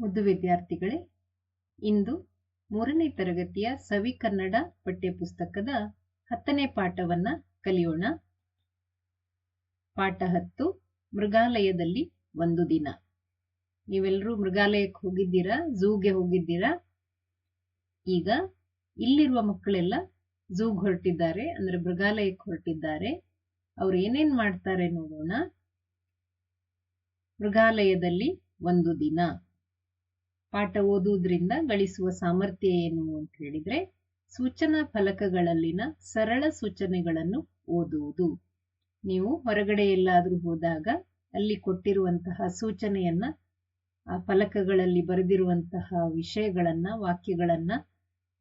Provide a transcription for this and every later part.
ಮುದ್ದು ವಿದ್ಯಾರ್ಥಿಗಳೇ, ಇಂದು ಮೂರನೇ ತರಗತಿಯ ಸವಿ ಕನ್ನಡ ಪಠ್ಯಪುಸ್ತಕದ ಹತ್ತನೇ ಪಾಠವನ್ನ ಕಲಿಯೋಣ. ಪಾಠ ಹತ್ತು, ಮೃಗಾಲಯದಲ್ಲಿ ಒಂದು ದಿನ. ನೀವೆಲ್ಲರೂ ಮೃಗಾಲಯಕ್ಕೆ ಹೋಗಿದ್ದೀರಾ? ಝೂಗೆ ಹೋಗಿದ್ದೀರಾ? ಈಗ ಇಲ್ಲಿರುವ ಮಕ್ಕಳೆಲ್ಲ ಝೂಗ್ ಹೊರಟಿದ್ದಾರೆ, ಅಂದ್ರೆ ಮೃಗಾಲಯಕ್ಕೆ ಹೊರಟಿದ್ದಾರೆ. ಅವ್ರು ಏನೇನ್ ಮಾಡ್ತಾರೆ ನೋಡೋಣ. ಮೃಗಾಲಯದಲ್ಲಿ ಒಂದು ದಿನ. ಪಾಠ ಓದುವುದರಿಂದ ಗಳಿಸುವ ಸಾಮರ್ಥ್ಯ ಏನು ಅಂತ ಹೇಳಿದ್ರೆ, ಸೂಚನಾ ಫಲಕಗಳಲ್ಲಿನ ಸರಳ ಸೂಚನೆಗಳನ್ನು ಓದುವುದು. ನೀವು ಹೊರಗಡೆ ಎಲ್ಲಾದರೂ ಹೋದಾಗ ಅಲ್ಲಿ ಕೊಟ್ಟಿರುವಂತಹ ಸೂಚನೆಯನ್ನ, ಆ ಫಲಕಗಳಲ್ಲಿ ಬರೆದಿರುವಂತಹ ವಿಷಯಗಳನ್ನ, ವಾಕ್ಯಗಳನ್ನ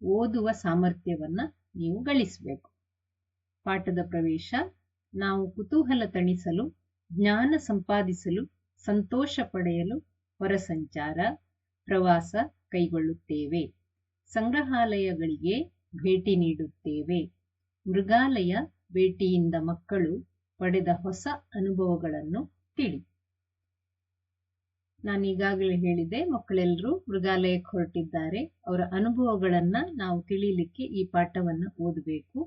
ಓದುವ ಸಾಮರ್ಥ್ಯವನ್ನ ನೀವು ಗಳಿಸಬೇಕು. ಪಾಠದ ಪ್ರವೇಶ, ನಾವು ಕುತೂಹಲ ತಣಿಸಲು, ಜ್ಞಾನ ಸಂಪಾದಿಸಲು, ಸಂತೋಷ ಪಡೆಯಲು ಹೊರಸಂಚಾರ ಪ್ರವಾಸ ಕೈಗೊಳ್ಳುತ್ತೇವೆ. ಸಂಗ್ರಹಾಲಯಗಳಿಗೆ ಭೇಟಿ ನೀಡುತ್ತೇವೆ. ಮೃಗಾಲಯ ಭೇಟಿಯಿಂದ ಮಕ್ಕಳು ಪಡೆದ ಹೊಸ ಅನುಭವಗಳನ್ನು ತಿಳಿ. ನಾನೀಗಾಗಲೇ ಹೇಳಿದೆ ಮಕ್ಕಳೆಲ್ಲರೂ ಮೃಗಾಲಯಕ್ಕೆ ಹೊರಟಿದ್ದಾರೆ. ಅವರ ಅನುಭವಗಳನ್ನ ನಾವು ತಿಳಿಲಿಕ್ಕೆ ಈ ಪಾಠವನ್ನ ಓದಬೇಕು.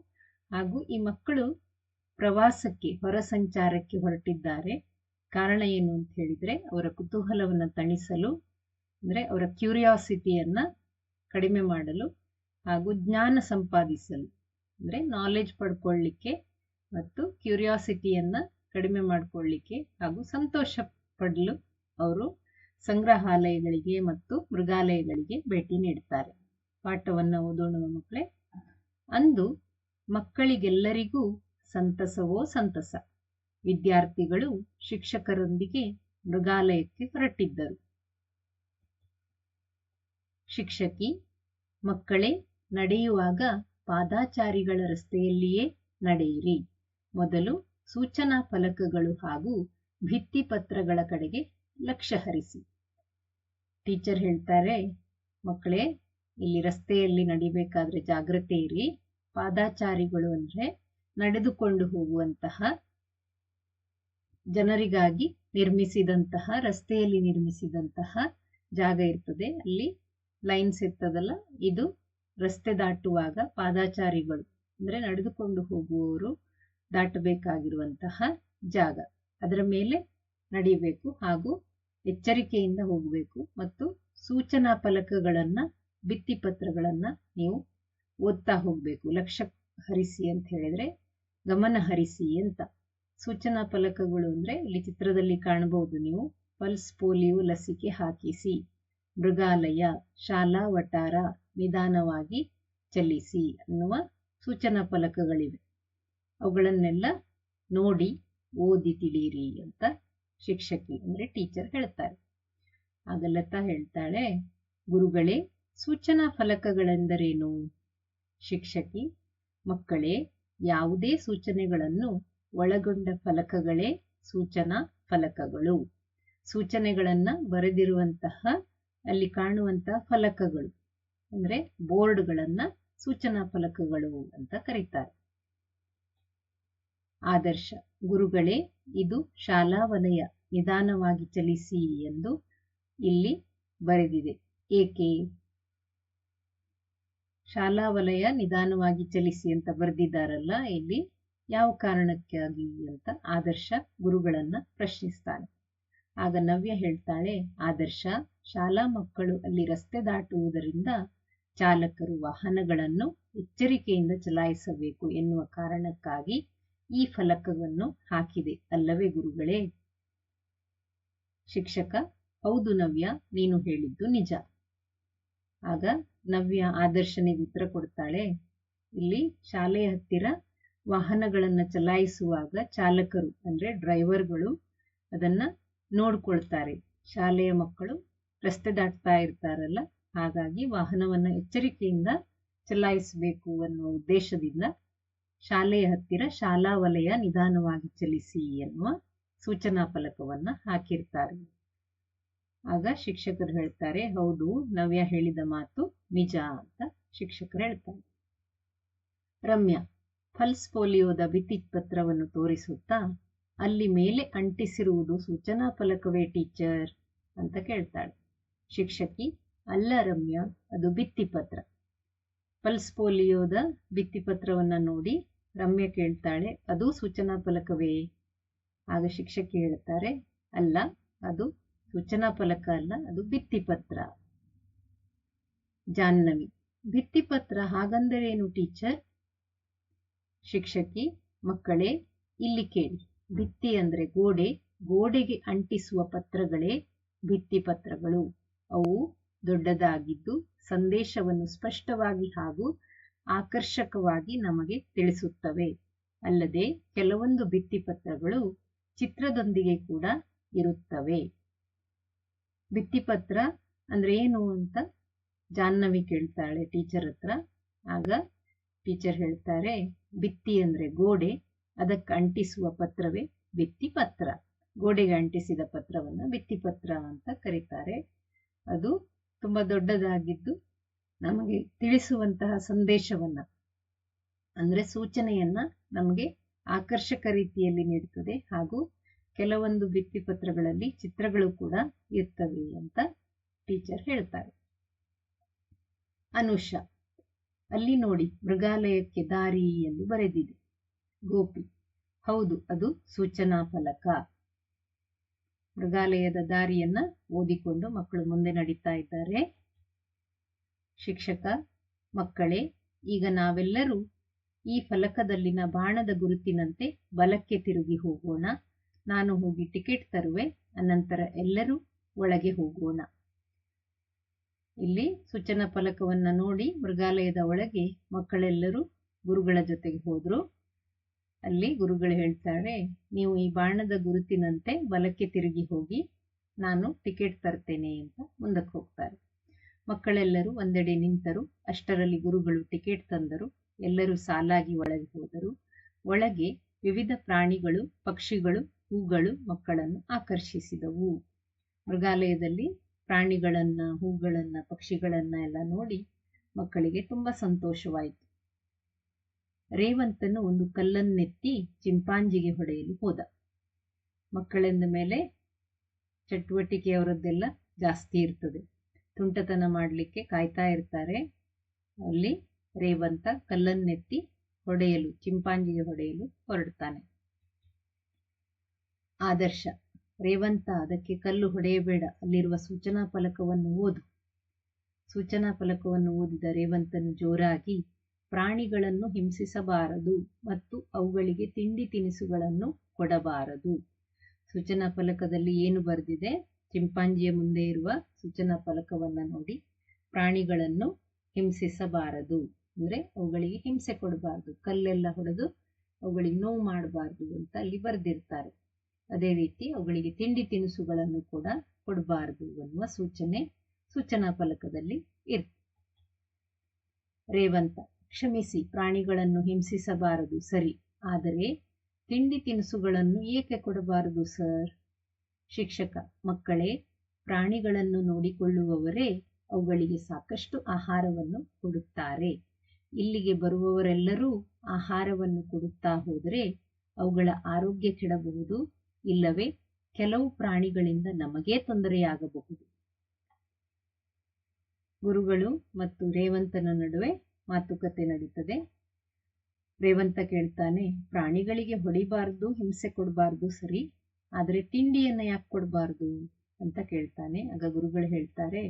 ಹಾಗೂ ಈ ಮಕ್ಕಳು ಪ್ರವಾಸಕ್ಕೆ, ಹೊರ ಸಂಚಾರಕ್ಕೆ ಹೊರಟಿದ್ದಾರೆ. ಕಾರಣ ಏನು ಅಂತ ಹೇಳಿದ್ರೆ, ಅವರ ಕುತೂಹಲವನ್ನು ತಣಿಸಲು ಅಂದ್ರೆ ಅವರ ಕ್ಯೂರಿಯಾಸಿಟಿಯನ್ನು ಕಡಿಮೆ ಮಾಡಲು ಹಾಗೂ ಜ್ಞಾನ ಸಂಪಾದಿಸಲು, ಅಂದ್ರೆ ನಾಲೆಜ್ ಪಡ್ಕೊಳ್ಳಿಕ್ಕೆ ಮತ್ತು ಕ್ಯೂರಿಯಾಸಿಟಿಯನ್ನು ಕಡಿಮೆ ಮಾಡಿಕೊಳ್ಳಿಕ್ಕೆ ಹಾಗೂ ಸಂತೋಷ ಪಡಲು ಅವರು ಸಂಗ್ರಹಾಲಯಗಳಿಗೆ ಮತ್ತು ಮೃಗಾಲಯಗಳಿಗೆ ಭೇಟಿ ನೀಡುತ್ತಾರೆ ಪಾಠವನ್ನು ಓದೋಣ ಮಕ್ಕಳೇ ಅಂದು ಮಕ್ಕಳಿಗೆಲ್ಲರಿಗೂ ಸಂತಸವೋ ಸಂತಸ. ವಿದ್ಯಾರ್ಥಿಗಳು ಶಿಕ್ಷಕರೊಂದಿಗೆ ಮೃಗಾಲಯಕ್ಕೆ ಹೊರಟಿದ್ದರು. ಶಿಕ್ಷಕಿ, ಮಕ್ಕಳೇ, ನಡೆಯುವಾಗ ಪಾದಾಚಾರಿಗಳ ರಸ್ತೆಯಲ್ಲಿಯೇ ನಡೆಯಿರಿ. ಮೊದಲು ಸೂಚನಾ ಫಲಕಗಳು ಹಾಗೂ ಭಿತ್ತಿಪತ್ರಗಳ ಕಡೆಗೆ ಲಕ್ಷ್ಯ ಹರಿಸಿ. ಟೀಚರ್ ಹೇಳ್ತಾರೆ, ಮಕ್ಕಳೇ, ಇಲ್ಲಿ ರಸ್ತೆಯಲ್ಲಿ ನಡಿಬೇಕಾದ್ರೆ ಜಾಗ್ರತೆ ಇರಿ. ಪಾದಾಚಾರಿಗಳು ಅಂದ್ರೆ ನಡೆದುಕೊಂಡು ಹೋಗುವಂತಹ, ಜನರಿಗಾಗಿ ನಿರ್ಮಿಸಿದಂತಹ, ರಸ್ತೆಯಲ್ಲಿ ನಿರ್ಮಿಸಿದಂತಹ ಜಾಗ ಇರ್ತದೆ. ಅಲ್ಲಿ ಲೈನ್ಸ್ ಇರ್ತದಲ್ಲ, ಇದು ರಸ್ತೆ ದಾಟುವಾಗ ಪಾದಾಚಾರಿಗಳು, ಅಂದ್ರೆ ನಡೆದುಕೊಂಡು ಹೋಗುವವರು ದಾಟಬೇಕಾಗಿರುವಂತಹ ಜಾಗ. ಅದರ ಮೇಲೆ ನಡಿಬೇಕು ಹಾಗೂ ಎಚ್ಚರಿಕೆಯಿಂದ ಹೋಗಬೇಕು ಮತ್ತು ಸೂಚನಾ ಫಲಕಗಳನ್ನ ಭಿತ್ತಿಪತ್ರಗಳನ್ನು ನೀವು ಓದ್ತಾ ಹೋಗ್ಬೇಕು. ಲಕ್ಷ್ಯ ಹರಿಸಿ ಅಂತ ಹೇಳಿದ್ರೆ ಗಮನ ಹರಿಸಿ ಅಂತ. ಸೂಚನಾ ಫಲಕಗಳು ಅಂದ್ರೆ ಇಲ್ಲಿ ಚಿತ್ರದಲ್ಲಿ ಕಾಣಬಹುದು ನೀವು, ಪಲ್ಸ್ ಪೋಲಿಯೋ ಲಸಿಕೆ ಹಾಕಿಸಿ. ಮೃಗಾಲಯ, ಶಾಲಾ ವಟಾರ ನಿಧಾನವಾಗಿ ಚಲಿಸಿ ಅನ್ನುವ ಸೂಚನಾ ಫಲಕಗಳಿವೆ. ಅವುಗಳನ್ನೆಲ್ಲ ನೋಡಿ ಓದಿ ತಿಳಿಯಿರಿ ಅಂತ ಶಿಕ್ಷಕಿ ಅಂದ್ರೆ ಟೀಚರ್ ಹೇಳ್ತಾರೆ. ಆಗ ಹೇಳ್ತಾಳೆ, ಗುರುಗಳೇ, ಸೂಚನಾ ಫಲಕಗಳೆಂದರೇನು? ಶಿಕ್ಷಕಿ, ಮಕ್ಕಳೇ, ಯಾವುದೇ ಸೂಚನೆಗಳನ್ನು ಒಳಗೊಂಡ ಫಲಕಗಳೇ ಸೂಚನಾ ಫಲಕಗಳು. ಸೂಚನೆಗಳನ್ನ ಬರೆದಿರುವಂತಹ ಅಲ್ಲಿ ಕಾಣುವಂತ ಫಲಕಗಳು, ಅಂದ್ರೆ ಬೋರ್ಡ್ಗಳನ್ನ ಸೂಚನಾ ಫಲಕಗಳು ಅಂತ ಕರೀತಾರೆ. ಆದರ್ಶ ಗುರುಗಳೇ, ಇದು ಶಾಲಾ ವಲಯ ನಿಧಾನವಾಗಿ ಚಲಿಸಿ ಎಂದು ಇಲ್ಲಿ ಬರೆದಿದೆ. ಏಕೆ? ಶಾಲಾ ವಲಯ ನಿಧಾನವಾಗಿ ಚಲಿಸಿ ಅಂತ ಬರೆದಿದ್ದಾರಲ್ಲ, ಇಲ್ಲಿ ಯಾವ ಕಾರಣಕ್ಕಾಗಿ ಅಂತ ಆದರ್ಶ ಗುರುಗಳನ್ನ ಪ್ರಶ್ನಿಸ್ತಾನೆ. ಆಗ ನವ್ಯ ಹೇಳ್ತಾಳೆ, ಆದರ್ಶ, ಶಾಲಾ ಮಕ್ಕಳು ಅಲ್ಲಿ ರಸ್ತೆ ದಾಟುವುದರಿಂದ ಚಾಲಕರು ವಾಹನಗಳನ್ನು ಎಚ್ಚರಿಕೆಯಿಂದ ಚಲಾಯಿಸಬೇಕು ಎನ್ನುವ ಕಾರಣಕ್ಕಾಗಿ ಈ ಫಲಕವನ್ನು ಹಾಕಿದೆ. ಅಲ್ಲವೇ ಗುರುಗಳೇ? ಶಿಕ್ಷಕ, ಹೌದು ನವ್ಯ, ನೀನು ಹೇಳಿದ್ದು ನಿಜ. ಆಗ ನವ್ಯ ಆದರ್ಶನಿಗೆ ಉತ್ತರ ಕೊಡ್ತಾಳೆ, ಇಲ್ಲಿ ಶಾಲೆಯ ಹತ್ತಿರ ವಾಹನಗಳನ್ನ ಚಲಾಯಿಸುವಾಗ ಚಾಲಕರು, ಅಂದ್ರೆ ಡ್ರೈವರ್ಗಳು ಅದನ್ನ ನೋಡ್ಕೊಳ್ತಾರೆ. ಶಾಲೆಯ ಮಕ್ಕಳು ರಸ್ತೆ ದಾಟ್ತಾ ಇರ್ತಾರಲ್ಲ, ಹಾಗಾಗಿ ವಾಹನವನ್ನ ಎಚ್ಚರಿಕೆಯಿಂದ ಚಲಾಯಿಸಬೇಕು ಅನ್ನುವ ಉದ್ದೇಶದಿಂದ ಶಾಲೆಯ ಹತ್ತಿರ ಶಾಲಾ ವಲಯ ನಿಧಾನವಾಗಿ ಚಲಿಸಿ ಎನ್ನುವ ಸೂಚನಾ ಫಲಕವನ್ನ ಹಾಕಿರ್ತಾರೆ. ಆಗ ಶಿಕ್ಷಕರು ಹೇಳ್ತಾರೆ, ಹೌದು, ನವ್ಯ ಹೇಳಿದ ಮಾತು ನಿಜ ಅಂತ ಶಿಕ್ಷಕರು ಹೇಳ್ತಾರೆ. ರಮ್ಯಾ ಫಲ್ಸ್ ಪೋಲಿಯೋದ ಭಿತ್ತಿ ಪತ್ರವನ್ನು ತೋರಿಸುತ್ತಾ ಅಲ್ಲಿ ಮೇಲೆ ಅಂಟಿಸಿರುವುದು ಸೂಚನಾ ಫಲಕವೇ ಟೀಚರ್ ಅಂತ ಕೇಳ್ತಾಳೆ. ಶಿಕ್ಷಕಿ ಅಲ್ಲ ರಮ್ಯ ಅದು ಭಿತ್ತಿಪತ್ರ. ಪಲ್ಸ್ ಪೋಲಿಯೋದ ಭಿತ್ತಿಪತ್ರವನ್ನು ನೋಡಿ ರಮ್ಯ ಕೇಳ್ತಾಳೆ, ಅದು ಸೂಚನಾ ಫಲಕವೇ? ಆಗ ಶಿಕ್ಷಕಿ ಹೇಳ್ತಾರೆ, ಅಲ್ಲ, ಅದು ಸೂಚನಾ ಫಲಕ ಅಲ್ಲ, ಅದು ಭಿತ್ತಿಪತ್ರ. ಜಾಹ್ನವಿ, ಭಿತ್ತಿಪತ್ರ ಹಾಗಂದರೇನು ಟೀಚರ್? ಶಿಕ್ಷಕಿ, ಮಕ್ಕಳೇ, ಇಲ್ಲಿ ಕೇಳಿ. ಭಿತ್ತಿ ಅಂದ್ರೆ ಗೋಡೆ, ಗೋಡೆಗೆ ಅಂಟಿಸುವ ಪತ್ರಗಳೇ ಭಿತ್ತಿಪತ್ರಗಳು ಅವು ದೊಡ್ಡದಾಗಿದ್ದು ಸಂದೇಶವನ್ನು ಸ್ಪಷ್ಟವಾಗಿ ಹಾಗೂ ಆಕರ್ಷಕವಾಗಿ ನಮಗೆ ತಿಳಿಸುತ್ತವೆ. ಅಲ್ಲದೆ ಕೆಲವೊಂದು ಭಿತ್ತಿಪತ್ರಗಳು ಚಿತ್ರದೊಂದಿಗೆ ಕೂಡ ಇರುತ್ತವೆ. ಭಿತ್ತಿಪತ್ರ ಅಂದ್ರೆ ಏನು ಅಂತ ಜಾಹ್ನವಿ ಕೇಳ್ತಾಳೆ ಟೀಚರ್ ಹತ್ರ. ಆಗ ಟೀಚರ್ ಹೇಳ್ತಾರೆ, ಭಿತ್ತಿ ಅಂದ್ರೆ ಗೋಡೆ ಅದಕ್ಕೆ ಅಂಟಿಸುವ ಪತ್ರವೇ ಭಿತ್ತಿಪತ್ರ. ಗೋಡೆಗೆ ಅಂಟಿಸಿದ ಪತ್ರವನ್ನು ಭಿತ್ತಿಪತ್ರ ಅಂತ ಕರೀತಾರೆ. ಅದು ತುಂಬ ದೊಡ್ಡದಾಗಿದ್ದು ನಮಗೆ ತಿಳಿಸುವಂತಹ ಸಂದೇಶವನ್ನ, ಅಂದ್ರೆ ಸೂಚನೆಯನ್ನ ನಮಗೆ ಆಕರ್ಷಕ ರೀತಿಯಲ್ಲಿ ನೀಡುತ್ತದೆ ಹಾಗೂ ಕೆಲವೊಂದು ಭಿತ್ತಿಪತ್ರಗಳಲ್ಲಿ ಚಿತ್ರಗಳು ಕೂಡ ಇರ್ತವೆ ಅಂತ ಟೀಚರ್ ಹೇಳ್ತಾರೆ. ಅನುಷ, ಅಲ್ಲಿ ನೋಡಿ ಮೃಗಾಲಯಕ್ಕೆ ದಾರಿ ಎಂದು ಬರೆದಿದೆ. ಗೋಪಿ. ಹೌದು, ಅದು ಸೂಚನಾ ಫಲಕ. ಮೃಗಾಲಯದ ದಾರಿಯನ್ನ ಓದಿಕೊಂಡು ಮಕ್ಕಳು ಮುಂದೆ ನಡೀತಾ ಇದ್ದಾರೆ. ಶಿಕ್ಷಕ, ಮಕ್ಕಳೇ, ಈಗ ನಾವೆಲ್ಲರೂ ಈ ಫಲಕದಲ್ಲಿನ ಬಾಣದ ಗುರುತಿನಂತೆ ಬಲಕ್ಕೆ ತಿರುಗಿ ಹೋಗೋಣ. ನಾನು ಹೋಗಿ ಟಿಕೆಟ್ ತರುವೆ, ಅನಂತರ ಎಲ್ಲರೂ ಒಳಗೆ ಹೋಗೋಣ. ಇಲ್ಲಿ ಸೂಚನಾ ಫಲಕವನ್ನ ನೋಡಿ ಮೃಗಾಲಯದ ಒಳಗೆ ಮಕ್ಕಳೆಲ್ಲರೂ ಗುರುಗಳ ಜೊತೆಗೆ ಹೋದ್ರು. ಅಲ್ಲಿ ಗುರುಗಳು ಹೇಳ್ತಾರೆ, ನೀವು ಈ ಬಾಣದ ಗುರುತಿನಂತೆ ಬಲಕ್ಕೆ ತಿರುಗಿ ಹೋಗಿ ನಾನು ಟಿಕೆಟ್ ತರ್ತೇನೆ ಅಂತ ಮುಂದಕ್ಕೆ ಹೋಗ್ತಾರೆ. ಮಕ್ಕಳೆಲ್ಲರೂ ಒಂದೆಡೆ ನಿಂತರು. ಅಷ್ಟರಲ್ಲಿ ಗುರುಗಳು ಟಿಕೆಟ್ ತಂದರು. ಎಲ್ಲರೂ ಸಾಲಾಗಿ ಒಳಗೆ ಹೋದರು. ಒಳಗೆ ವಿವಿಧ ಪ್ರಾಣಿಗಳು, ಪಕ್ಷಿಗಳು, ಹೂಗಳು, ಮಕ್ಕಳನ್ನು ಆಕರ್ಷಿಸಿದವು. ಮೃಗಾಲಯದಲ್ಲಿ ಪ್ರಾಣಿಗಳನ್ನ, ಹೂಗಳನ್ನ, ಪಕ್ಷಿಗಳನ್ನ ಎಲ್ಲ ನೋಡಿ ಮಕ್ಕಳಿಗೆ ತುಂಬಾ ಸಂತೋಷವಾಯಿತು. ರೇವಂತನು ಒಂದು ಕಲ್ಲನ್ನೆತ್ತಿ ಚಿಂಪಾಂಜಿಗೆ ಹೊಡೆಯಲು ಹೋದ. ಮಕ್ಕಳೆಂದ ಮೇಲೆ ಚಟುವಟಿಕೆ ಅವರದ್ದೆಲ್ಲ ಜಾಸ್ತಿ ಇರ್ತದೆ. ತುಂಟತನ ಮಾಡಲಿಕ್ಕೆ ಕಾಯ್ತಾ ಇರ್ತಾರೆ. ಅಲ್ಲಿ ರೇವಂತ ಕಲ್ಲನ್ನೆತ್ತಿ ಹೊಡೆಯಲು, ಚಿಂಪಾಂಜಿಗೆ ಹೊಡೆಯಲು ಹೊರಡ್ತಾನೆ. ಆದರ್ಶ. ರೇವಂತ ಅದಕ್ಕೆ ಕಲ್ಲು ಹೊಡೆಯಬೇಡ. ಅಲ್ಲಿರುವ ಸೂಚನಾ ಫಲಕವನ್ನು ಓದು. ಸೂಚನಾ ಫಲಕವನ್ನು ಓದಿದ ರೇವಂತನು ಜೋರಾಗಿ ಪ್ರಾಣಿಗಳನ್ನು ಹಿಂಸಿಸಬಾರದು ಮತ್ತು ಅವುಗಳಿಗೆ ತಿಂಡಿ ತಿನಿಸುಗಳನ್ನು ಕೊಡಬಾರದು. ಸೂಚನಾ ಫಲಕದಲ್ಲಿ ಏನು ಬರೆದಿದೆ? ಚಿಂಪಾಂಜಿಯ ಮುಂದೆ ಇರುವ ಸೂಚನಾ ಫಲಕವನ್ನು ನೋಡಿ. ಪ್ರಾಣಿಗಳನ್ನು ಹಿಂಸಿಸಬಾರದು. ಅಂದ್ರೆ ಅವುಗಳಿಗೆ ಹಿಂಸೆ ಕೊಡಬಾರದು. ಕಲ್ಲೆಲ್ಲ ಹೊಡೆದು ಅವುಗಳಿಗೆ ನೋವು ಮಾಡಬಾರದು ಅಂತ ಅಲ್ಲಿ ಬರೆದಿರ್ತಾರೆ. ಅದೇ ರೀತಿ ಅವುಗಳಿಗೆ ತಿಂಡಿ ತಿನಿಸುಗಳನ್ನು ಕೂಡ ಕೊಡಬಾರದು ಅನ್ನುವ ಸೂಚನೆ ಸೂಚನಾ ಫಲಕದಲ್ಲಿ ಇರ್ತದೆ ರೇವಂತ. ಕ್ಷಮಿಸಿ, ಪ್ರಾಣಿಗಳನ್ನು ಹಿಂಸಿಸಬಾರದು, ಸರಿ. ಆದರೆ ತಿಂಡಿ ತಿನಿಸುಗಳನ್ನು ಏಕೆ ಕೊಡಬಾರದು, ಸರ್? ಶಿಕ್ಷಕ, ಮಕ್ಕಳೇ, ಪ್ರಾಣಿಗಳನ್ನು ನೋಡಿಕೊಳ್ಳುವವರೇ ಅವುಗಳಿಗೆ ಸಾಕಷ್ಟು ಆಹಾರವನ್ನು ಕೊಡುತ್ತಾರೆ. ಇಲ್ಲಿಗೆ ಬರುವವರೆಲ್ಲರೂ ಆಹಾರವನ್ನು ಕೊಡುತ್ತಾ ಹೋದರೆ ಅವುಗಳ ಆರೋಗ್ಯ ಕೆಡಬಹುದು, ಇಲ್ಲವೇ ಕೆಲವು ಪ್ರಾಣಿಗಳಿಂದ ನಮಗೇ ತೊಂದರೆಯಾಗಬಹುದು. ಗುರುಗಳು ಮತ್ತು ರೇವಂತನ ನಡುವೆ ಮಾತುಕತೆ ನಡೀತದೆ. ರೇವಂತ ಕೇಳ್ತಾನೆ, ಪ್ರಾಣಿಗಳಿಗೆ ಹೊಡಿಬಾರ್ದು, ಹಿಂಸೆ ಕೊಡಬಾರ್ದು, ಸರಿ, ಆದರೆ ತಿಂಡಿಯನ್ನು ಯಾಕೆ ಕೊಡಬಾರ್ದು ಅಂತ ಕೇಳ್ತಾನೆ. ಆಗ ಗುರುಗಳು ಹೇಳ್ತಾರೆ,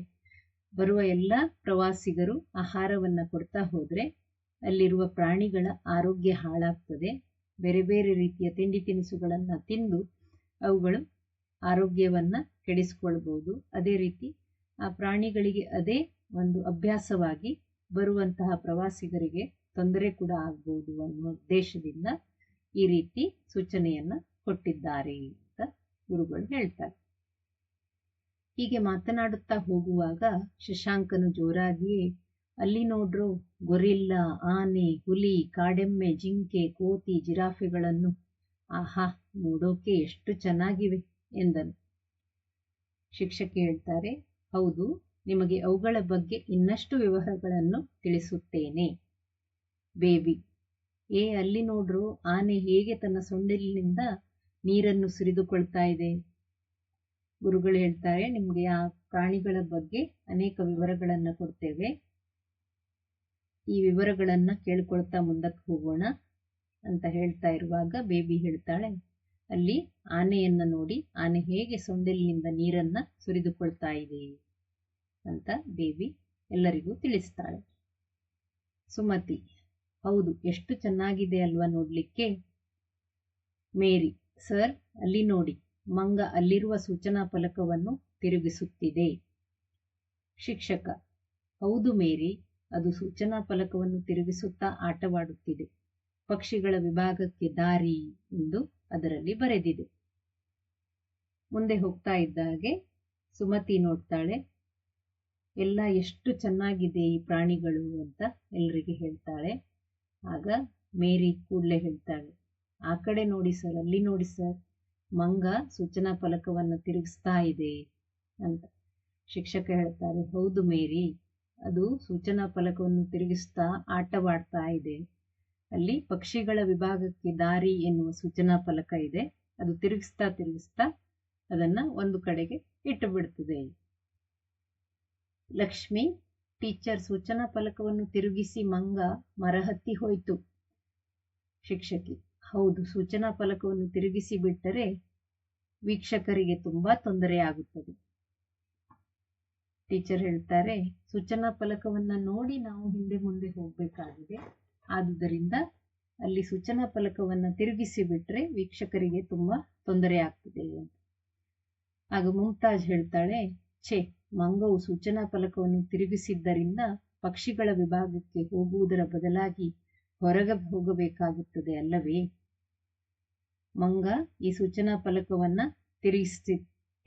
ಬರುವ ಎಲ್ಲ ಪ್ರವಾಸಿಗರು ಆಹಾರವನ್ನ ಕೊಡ್ತಾ ಹೋದರೆ ಅಲ್ಲಿರುವ ಪ್ರಾಣಿಗಳ ಆರೋಗ್ಯ ಹಾಳಾಗ್ತದೆ. ಬೇರೆ ಬೇರೆ ರೀತಿಯ ತಿಂಡಿ ತಿನಿಸುಗಳನ್ನು ತಿಂದು ಅವುಗಳು ಆರೋಗ್ಯವನ್ನ ಕೆಡಿಸ್ಕೊಳ್ಬಹುದು ಅದೇ ರೀತಿ ಆ ಪ್ರಾಣಿಗಳಿಗೆ ಅದೇ ಒಂದು ಅಭ್ಯಾಸವಾಗಿ ಬರುವಂತಹ ಪ್ರವಾಸಿಗರಿಗೆ ತೊಂದರೆ ಕೂಡ ಆಗ್ಬೋದು ಅನ್ನೋ ಉದ್ದೇಶದಿಂದ ಈ ರೀತಿ ಸೂಚನೆಯನ್ನ ಕೊಟ್ಟಿದ್ದಾರೆ ಅಂತ ಗುರುಗಳು ಹೇಳ್ತಾರೆ. ಹೀಗೆ ಮಾತನಾಡುತ್ತಾ ಹೋಗುವಾಗ ಶಶಾಂಕನು ಜೋರಾಗಿಯೇ, ಅಲ್ಲಿ ನೋಡ್ರೋ ಗೊರಿಲ್ಲ, ಆನೆ, ಹುಲಿ, ಕಾಡೆಮ್ಮೆ, ಜಿಂಕೆ, ಕೋತಿ, ಜಿರಾಫೆಗಳನ್ನು ಆಹಾ, ನೋಡೋಕೆ ಎಷ್ಟು ಚೆನ್ನಾಗಿವೆ ಎಂದನು. ಶಿಕ್ಷಕಿ ಹೇಳ್ತಾರೆ, ಹೌದು ನಿಮಗೆ ಅವುಗಳ ಬಗ್ಗೆ ಇನ್ನಷ್ಟು ವಿವರಗಳನ್ನು ತಿಳಿಸುತ್ತೇನೆ. ಬೇಬಿ, ಏ ಅಲ್ಲಿ ನೋಡ್ರು, ಆನೆ ಹೇಗೆ ತನ್ನ ಸೊಂಡಿಲಿನಿಂದ ನೀರನ್ನು ಸುರಿದುಕೊಳ್ತಾ ಇದೆ? ಗುರುಗಳು ಹೇಳ್ತಾರೆ, ನಿಮಗೆ ಆ ಪ್ರಾಣಿಗಳ ಬಗ್ಗೆ ಅನೇಕ ವಿವರಗಳನ್ನು ಕೊಡ್ತೇವೆ. ಈ ವಿವರಗಳನ್ನು ಕೇಳ್ಕೊಳ್ತಾ ಮುಂದಕ್ಕೆ ಹೋಗೋಣ ಅಂತ ಹೇಳ್ತಾ ಇರುವಾಗ ಬೇಬಿ ಹೇಳ್ತಾಳೆ, ಅಲ್ಲಿ ಆನೆಯನ್ನ ನೋಡಿ, ಆನೆ ಹೇಗೆ ಸೊಂಡಿಲಿನಿಂದ ನೀರನ್ನ ಸುರಿದುಕೊಳ್ತಾ ಇದೆ? ಅಂತ ಬೇಬಿ ಎಲ್ಲರಿಗೂ ತಿಳಿಸ್ತಾಳೆ. ಸುಮತಿ, ಹೌದು, ಎಷ್ಟು ಚೆನ್ನಾಗಿದೆ ಅಲ್ವಾ ನೋಡ್ಲಿಕ್ಕೆ? ಮೇರಿ, ಸರ್, ಅಲ್ಲಿ ನೋಡಿ, ಮಂಗ ಅಲ್ಲಿರುವ ಸೂಚನಾ ಫಲಕವನ್ನು ತಿರುಗಿಸುತ್ತಿದೆ. ಶಿಕ್ಷಕ, ಹೌದು ಮೇರಿ, ಅದು ಸೂಚನಾ ಫಲಕವನ್ನು ತಿರುಗಿಸುತ್ತಾ ಆಟವಾಡುತ್ತಿದೆ. ಪಕ್ಷಿಗಳ ವಿಭಾಗಕ್ಕೆ ದಾರಿ ಎಂದು ಅದರಲ್ಲಿ ಬರೆದಿದೆ. ಮುಂದೆ ಹೋಗ್ತಾ ಇದ್ದ ಹಾಗೆ ಸುಮತಿ ನೋಡ್ತಾಳೆ. ಎಲ್ಲ ಎಷ್ಟು ಚೆನ್ನಾಗಿದೆ ಈ ಪ್ರಾಣಿಗಳು ಅಂತ ಎಲ್ರಿಗೆ ಹೇಳ್ತಾಳೆ. ಆಗ ಮೇರಿ ಕೂಡಲೇ ಹೇಳ್ತಾಳೆ, ಆ ಕಡೆ ನೋಡಿ ಸರ್, ಅಲ್ಲಿ ನೋಡಿ ಸರ್, ಮಂಗ ಸೂಚನಾ ಫಲಕವನ್ನು ತಿರುಗಿಸ್ತಾ ಇದೆ ಅಂತ ಶಿಕ್ಷಕ ಹೇಳ್ತಾರೆ. ಹೌದು ಮೇರಿ, ಅದು ಸೂಚನಾ ಫಲಕವನ್ನು ತಿರುಗಿಸ್ತಾ ಆಟವಾಡ್ತಾ ಇದೆ. ಅಲ್ಲಿ ಪಕ್ಷಿಗಳ ವಿಭಾಗಕ್ಕೆ ದಾರಿ ಎನ್ನುವ ಸೂಚನಾ ಫಲಕ ಇದೆ. ಅದು ತಿರುಗಿಸ್ತಾ ತಿರುಗಿಸ್ತಾ ಅದನ್ನ ಒಂದು ಕಡೆಗೆ ಇಟ್ಟು ಬಿಡ್ತದೆ. ಲಕ್ಷ್ಮಿ, ಟೀಚರ್ ಸೂಚನಾ ಫಲಕವನ್ನು ತಿರುಗಿಸಿ ಮಂಗ ಮರಹತ್ತಿ ಹೋಯಿತು. ಶಿಕ್ಷಕಿ, ಹೌದು, ಸೂಚನಾ ಫಲಕವನ್ನು ತಿರುಗಿಸಿ ಬಿಟ್ಟರೆ ವೀಕ್ಷಕರಿಗೆ ತುಂಬಾ ತೊಂದರೆ ಆಗುತ್ತದೆ. ಟೀಚರ್ ಹೇಳ್ತಾರೆ, ಸೂಚನಾ ಫಲಕವನ್ನ ನೋಡಿ ನಾವು ಹಿಂದೆ ಮುಂದೆ ಹೋಗ್ಬೇಕಾಗಿದೆ. ಆದುದರಿಂದ ಅಲ್ಲಿ ಸೂಚನಾ ಫಲಕವನ್ನ ತಿರುಗಿಸಿ ಬಿಟ್ರೆ ವೀಕ್ಷಕರಿಗೆ ತುಂಬಾ ತೊಂದರೆ ಆಗ್ತದೆ ಆಗ ಮುಮ್ತಾಜ್ ಹೇಳ್ತಾಳೆ ಛೇ, ಮಂಗವು ಸೂಚನಾ ಫಲಕವನ್ನು ತಿರುಗಿಸಿದ್ದರಿಂದ ಪಕ್ಷಿಗಳ ವಿಭಾಗಕ್ಕೆ ಹೋಗುವುದರ ಬದಲಾಗಿ ಹೊರಗೆ ಹೋಗಬೇಕಾಗುತ್ತದೆ ಅಲ್ಲವೇ? ಮಂಗ ಈ ಸೂಚನಾ ಫಲಕವನ್ನ ತಿರುಗಿಸಿ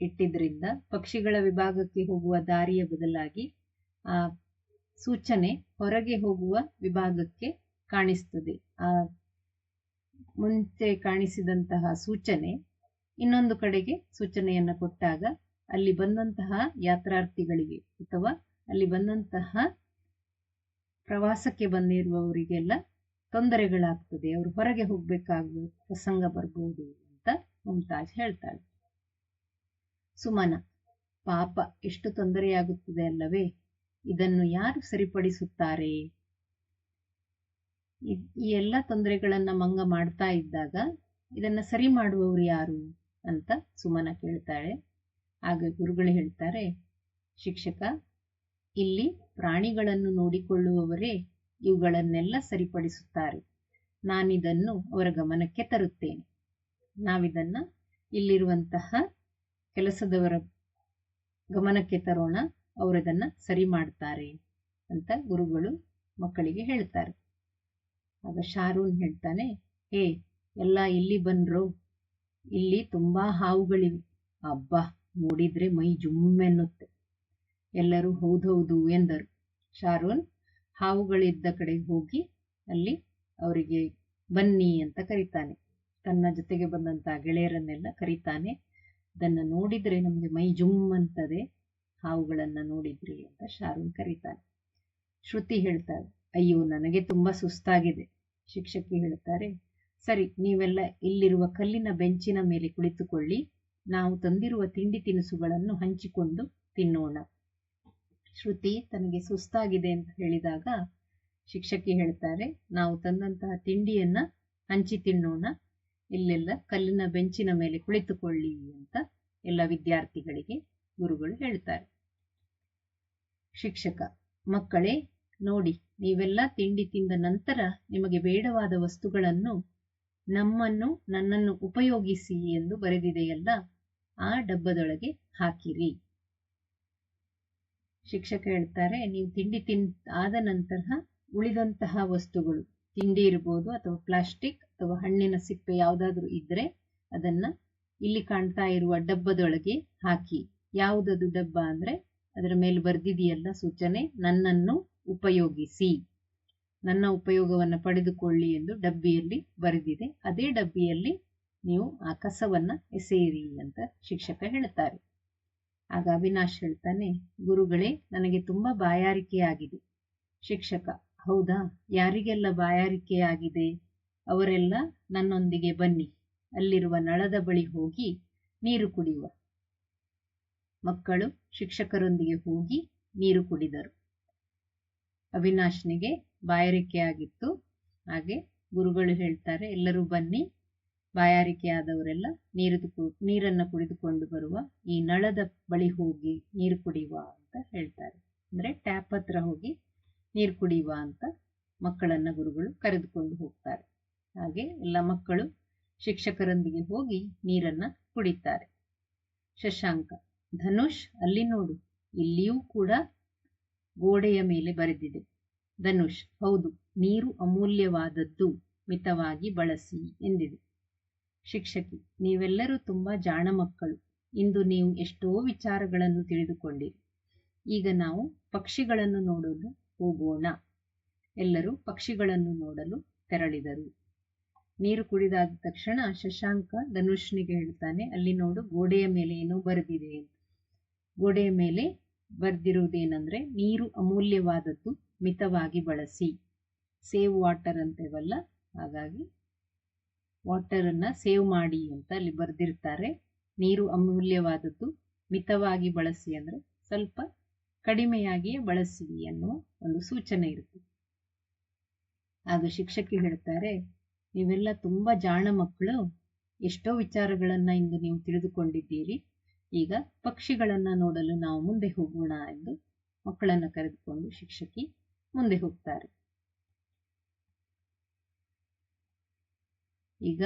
ಇಟ್ಟಿದ್ರಿಂದ ಪಕ್ಷಿಗಳ ವಿಭಾಗಕ್ಕೆ ಹೋಗುವ ದಾರಿಯ ಬದಲಾಗಿ ಆ ಸೂಚನೆ ಹೊರಗೆ ಹೋಗುವ ವಿಭಾಗಕ್ಕೆ ಕಾಣಿಸ್ತದೆ. ಆ ಮುಂಚೆ ಕಾಣಿಸಿದಂತಹ ಸೂಚನೆ ಇನ್ನೊಂದು ಕಡೆಗೆ ಸೂಚನೆಯನ್ನು ಕೊಟ್ಟಾಗ ಅಲ್ಲಿ ಬಂದಂತಹ ಯಾತ್ರಾರ್ಥಿಗಳಿಗೆ ಅಥವಾ ಅಲ್ಲಿ ಬಂದಂತಹ ಪ್ರವಾಸಕ್ಕೆ ಬಂದಿರುವವರಿಗೆಲ್ಲ ತೊಂದರೆಗಳಾಗ್ತದೆ. ಅವರು ಹೊರಗೆ ಹೋಗ್ಬೇಕಾಗುವ ಪ್ರಸಂಗ ಬರ್ಬೋದು ಅಂತ ಮುಮ್ತಾಜ್ ಹೇಳ್ತಾಳೆ. ಸುಮನ, ಪಾಪ ಎಷ್ಟು ತೊಂದರೆಯಾಗುತ್ತದೆ ಅಲ್ಲವೇ? ಇದನ್ನು ಯಾರು ಸರಿಪಡಿಸುತ್ತಾರೆ? ಈ ಎಲ್ಲ ತೊಂದರೆಗಳನ್ನ ಮಂಗ ಮಾಡ್ತಾ ಇದ್ದಾಗ ಇದನ್ನ ಸರಿ ಮಾಡುವವರು ಯಾರು ಅಂತ ಸುಮನ ಕೇಳ್ತಾಳೆ. ಆಗ ಗುರುಗಳು ಹೇಳ್ತಾರೆ, ಶಿಕ್ಷಕ, ಇಲ್ಲಿ ಪ್ರಾಣಿಗಳನ್ನು ನೋಡಿಕೊಳ್ಳುವವರೇ ಇವುಗಳನ್ನೆಲ್ಲ ಸರಿಪಡಿಸುತ್ತಾರೆ. ನಾನಿದನ್ನು ಅವರ ಗಮನಕ್ಕೆ ತರುತ್ತೇನೆ. ನಾವಿದನ್ನು ಇಲ್ಲಿರುವಂತಹ ಕೆಲಸದವರ ಗಮನಕ್ಕೆ ತರೋಣ, ಅವರದನ್ನು ಸರಿ ಮಾಡ್ತಾರೆ ಅಂತ ಗುರುಗಳು ಮಕ್ಕಳಿಗೆ ಹೇಳ್ತಾರೆ. ಆಗ ಶಾರೂನ್ ಹೇಳ್ತಾನೆ, ಹೇ, ಎಲ್ಲ ಇಲ್ಲಿ ಬಂದ್ರು, ಇಲ್ಲಿ ತುಂಬಾ ಹಾವುಗಳಿವೆ. ಅಬ್ಬಾ ನೋಡಿದ್ರೆ ಮೈ ಜುಮ್ಮೆನ್ನುತ್ತೆ ಎಲ್ಲರೂ ಹೌದೌದು ಎಂದರು. ಶಾರೂನ್ ಹಾವುಗಳಿದ್ದ ಕಡೆ ಹೋಗಿ ಅಲ್ಲಿ ಅವರಿಗೆ ಬನ್ನಿ ಅಂತ ಕರೀತಾನೆ. ತನ್ನ ಜೊತೆಗೆ ಬಂದಂತ ಗೆಳೆಯರನ್ನೆಲ್ಲ ಕರೀತಾನೆ. ಅದನ್ನ ನೋಡಿದ್ರೆ ನಮಗೆ ಮೈ ಜುಮ್ ಅಂತದೆ. ಹಾವುಗಳನ್ನ ನೋಡಿದ್ರಿ ಅಂತ ಶಾರೂನ್ ಕರೀತಾನೆ. ಶ್ರುತಿ ಹೇಳ್ತಾಳೆ ಅಯ್ಯೋ, ನನಗೆ ತುಂಬಾ ಸುಸ್ತಾಗಿದೆ. ಶಿಕ್ಷಕಿ ಹೇಳ್ತಾರೆ, ಸರಿ, ನೀವೆಲ್ಲ ಇಲ್ಲಿರುವ ಕಲ್ಲಿನ ಬೆಂಚಿನ ಮೇಲೆ ಕುಳಿತುಕೊಳ್ಳಿ. ನಾವು ತಂದಿರುವ ತಿಂಡಿ ತಿನಿಸುಗಳನ್ನು ಹಂಚಿಕೊಂಡು ತಿನ್ನೋಣ. ಶ್ರುತಿ ತನಗೆ ಸುಸ್ತಾಗಿದೆ ಅಂತ ಹೇಳಿದಾಗ ಶಿಕ್ಷಕಿ ಹೇಳ್ತಾರೆ, ನಾವು ತಂದಂತಹ ತಿಂಡಿಯನ್ನ ಹಂಚಿ ತಿನ್ನೋಣ. ಇಲ್ಲೆಲ್ಲ ಕಲ್ಲಿನ ಬೆಂಚಿನ ಮೇಲೆ ಕುಳಿತುಕೊಳ್ಳಿ ಅಂತ ಎಲ್ಲ ವಿದ್ಯಾರ್ಥಿಗಳಿಗೆ ಗುರುಗಳು ಹೇಳ್ತಾರೆ. ಶಿಕ್ಷಕ, ಮಕ್ಕಳೇ, ನೋಡಿ, ನೀವೆಲ್ಲ ತಿಂಡಿ ತಿಂದ ನಂತರ ನಿಮಗೆ ಬೇಡವಾದ ವಸ್ತುಗಳನ್ನು ನಮ್ಮನ್ನು ನನ್ನನ್ನು ಉಪಯೋಗಿಸಿ ಎಂದು ಬರೆದಿದೆಯಲ್ಲ? ಆ ಡಬ್ಬದೊಳಗೆ ಹಾಕಿರಿ. ಶಿಕ್ಷಕ ಹೇಳ್ತಾರೆ, ನೀವು ತಿಂಡಿ ತಿನ್, ಆದ ನಂತರ ಉಳಿದಂತಹ ವಸ್ತುಗಳು, ತಿಂಡಿ ಇರ್ಬೋದು ಅಥವಾ ಪ್ಲಾಸ್ಟಿಕ್ ಅಥವಾ ಹಣ್ಣಿನ ಸಿಪ್ಪೆ ಯಾವುದಾದ್ರೂ ಇದ್ರೆ ಅದನ್ನ ಇಲ್ಲಿ ಕಾಣ್ತಾ ಇರುವ ಡಬ್ಬದೊಳಗೆ ಹಾಕಿ. ಯಾವುದದು ಡಬ್ಬ ಅಂದ್ರೆ, ಅದರ ಮೇಲೆ ಬರ್ದಿದೆಯಲ್ಲ ಸೂಚನೆ, ನನ್ನನ್ನು ಉಪಯೋಗಿಸಿ, ನನ್ನ ಉಪಯೋಗವನ್ನ ಪಡೆದುಕೊಳ್ಳಿ ಎಂದು ಡಬ್ಬಿಯಲ್ಲಿ ಬರೆದಿದೆ. ಅದೇ ಡಬ್ಬಿಯಲ್ಲಿ ನೀವು ಆ ಕಸವನ್ನ ಎಸೆಯಿರಿ ಅಂತ ಶಿಕ್ಷಕ ಹೇಳ್ತಾರೆ ಆಗ ಅವಿನಾಶ್ ಹೇಳ್ತಾನೆ, ಗುರುಗಳೇ, ನನಗೆ ತುಂಬಾ ಬಾಯಾರಿಕೆಯಾಗಿದೆ. ಶಿಕ್ಷಕ, ಹೌದಾ? ಯಾರಿಗೆಲ್ಲ ಬಾಯಾರಿಕೆಯಾಗಿದೆ? ಅವರೆಲ್ಲ ನನ್ನೊಂದಿಗೆ ಬನ್ನಿ, ಅಲ್ಲಿರುವ ನಳದ ಬಳಿ ಹೋಗಿ ನೀರು ಕುಡಿಯುವ. ಮಕ್ಕಳು ಶಿಕ್ಷಕರೊಂದಿಗೆ ಹೋಗಿ ನೀರು ಕುಡಿದರು. ಅವಿನಾಶ್ನಿಗೆ ಬಾಯಾರಿಕೆ ಆಗಿತ್ತು ಹಾಗೆ ಗುರುಗಳು ಹೇಳ್ತಾರೆ, ಎಲ್ಲರೂ ಬನ್ನಿ ಬಾಯಾರಿಕೆ ಆದವರೆಲ್ಲ ನೀರು ನೀರನ್ನ ಕುಡಿದುಕೊಂಡು ಬರುವ ಈ ನಳದ ಬಳಿ ಹೋಗಿ ನೀರು ಕುಡಿಯುವ ಅಂತ ಹೇಳ್ತಾರೆ. ಅಂದ್ರೆ ಟ್ಯಾಪ್ ಹತ್ರ ಹೋಗಿ ನೀರು ಕುಡಿಯುವ ಅಂತ ಮಕ್ಕಳನ್ನ ಗುರುಗಳು ಕರೆದುಕೊಂಡು ಹೋಗ್ತಾರೆ. ಹಾಗೆ ಎಲ್ಲ ಮಕ್ಕಳು ಶಿಕ್ಷಕರೊಂದಿಗೆ ಹೋಗಿ ನೀರನ್ನ ಕುಡಿತಾರೆ. ಶಶಾಂಕ, ಧನುಷ್ ಅಲ್ಲಿ ನೋಡು, ಇಲ್ಲಿಯೂ ಕೂಡ ಗೋಡೆಯ ಮೇಲೆ ಬರೆದಿದೆ. ಧನುಷ್, ಹೌದು, ನೀರು ಅಮೂಲ್ಯವಾದದ್ದು, ಮಿತವಾಗಿ ಬಳಸಿ ಎಂದಿದೆ. ಶಿಕ್ಷಕಿ. ನೀವೆಲ್ಲರೂ ತುಂಬಾ ಜಾಣ ಮಕ್ಕಳು. ಇಂದು ನೀವು ಎಷ್ಟೋ ವಿಚಾರಗಳನ್ನು ತಿಳಿದುಕೊಂಡಿರಿ ಈಗ ನಾವು ಪಕ್ಷಿಗಳನ್ನು ನೋಡಲು ಹೋಗೋಣ. ಎಲ್ಲರೂ ಪಕ್ಷಿಗಳನ್ನು ನೋಡಲು ತೆರಳಿದರು. ನೀರು ಕುಡಿದಾದ ತಕ್ಷಣ ಶಶಾಂಕ ಧನುಷ್ನಿಗೆ ಹೇಳ್ತಾನೆ, ಅಲ್ಲಿ ನೋಡು, ಗೋಡೆಯ ಮೇಲೆ ಏನೋ ಬರೆದಿದೆ ಗೋಡೆಯ ಮೇಲೆ ಬರ್ದಿರುವುದೇನೆಂದ್ರೆ, ನೀರು ಅಮೂಲ್ಯವಾದದ್ದು ಮಿತವಾಗಿ ಬಳಸಿ. ಸೇವ್ ವಾಟರ್ ಅಂತೇವಲ್ಲ, ಹಾಗಾಗಿ ವಾಟರ್ ಅನ್ನ ಸೇವ್ ಮಾಡಿ ಅಂತ ಅಲ್ಲಿ ಬರ್ದಿರ್ತಾರೆ. ನೀರು ಅಮೂಲ್ಯವಾದದ್ದು. ಮಿತವಾಗಿ ಬಳಸಿ ಅಂದ್ರೆ ಸ್ವಲ್ಪ ಕಡಿಮೆಯಾಗಿಯೇ ಬಳಸಿ ಅನ್ನುವ ಒಂದು ಸೂಚನೆ ಇರುತ್ತೆ. ಆಗ ಶಿಕ್ಷಕಿ ಹೇಳ್ತಾರೆ, ನೀವೆಲ್ಲ ತುಂಬಾ ಜಾಣ ಮಕ್ಕಳು. ಎಷ್ಟೋ ವಿಚಾರಗಳನ್ನ ಇಂದು ನೀವು ತಿಳಿದುಕೊಂಡಿದ್ದೀರಿ. ಈಗ ಪಕ್ಷಿಗಳನ್ನ ನೋಡಲು ನಾವು ಮುಂದೆ ಹೋಗೋಣ ಎಂದು ಮಕ್ಕಳನ್ನ ಕರೆದುಕೊಂಡು ಶಿಕ್ಷಕಿ ಮುಂದೆ ಹೋಗ್ತಾರೆ. ಈಗ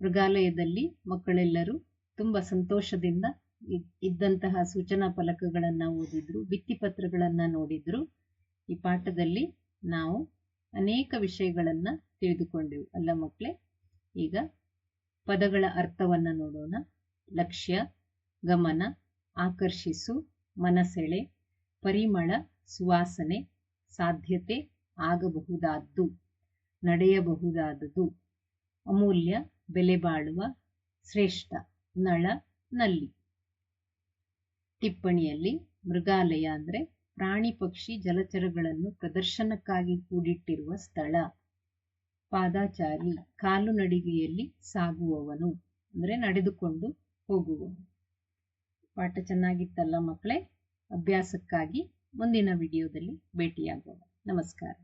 ಮೃಗಾಲಯದಲ್ಲಿ ಮಕ್ಕಳೆಲ್ಲರೂ ತುಂಬಾ ಸಂತೋಷದಿಂದ ಇದ್ದಂತಹ ಸೂಚನಾ ಫಲಕಗಳನ್ನ ಓದಿದ್ರು ಭಿತ್ತಿಪತ್ರಗಳನ್ನ ನೋಡಿದ್ರು. ಈ ಪಾಠದಲ್ಲಿ ನಾವು ಅನೇಕ ವಿಷಯಗಳನ್ನ ತಿಳಿದುಕೊಂಡೆವು. ಅಲ್ಲ ಮಕ್ಕಳೇ, ಈಗ ಪದಗಳ ಅರ್ಥವನ್ನ ನೋಡೋಣ. ಲಕ್ಷ್ಯ, ಗಮನ, ಆಕರ್ಷಿಸು, ಮನಸೆಳೆ, ಪರಿಮಳ, ಸುವಾಸನೆ, ಸಾಧ್ಯತೆ ಆಗಬಹುದಾದ್ದು. ನಡೆಯಬಹುದಾದುದು. ಅಮೂಲ್ಯ ಬೆಲೆ ಬಾಳುವ ಶ್ರೇಷ್ಠ ನಳ ನಲ್ಲಿ. ಟಿಪ್ಪಣಿಯಲ್ಲಿ ಮೃಗಾಲಯ ಅಂದ್ರೆ ಪ್ರಾಣಿ ಪಕ್ಷಿ ಜಲಚರಗಳನ್ನು ಪ್ರದರ್ಶನಕ್ಕಾಗಿ ಕೂಡಿಟ್ಟಿರುವ ಸ್ಥಳ. ಪಾದಾಚಾರಿ ಕಾಲು ನಡಿಗೆಯಲ್ಲಿ ಸಾಗುವವನು ಅಂದ್ರೆ ನಡೆದುಕೊಂಡು ಹೋಗುವನು ಪಾಠ ಚೆನ್ನಾಗಿತ್ತಲ್ಲ ಮಕ್ಕಳೇ? ಅಭ್ಯಾಸಕ್ಕಾಗಿ ಮುಂದಿನ ವಿಡಿಯೋದಲ್ಲಿ ಭೇಟಿಯಾಗೋಣ. ನಮಸ್ಕಾರ.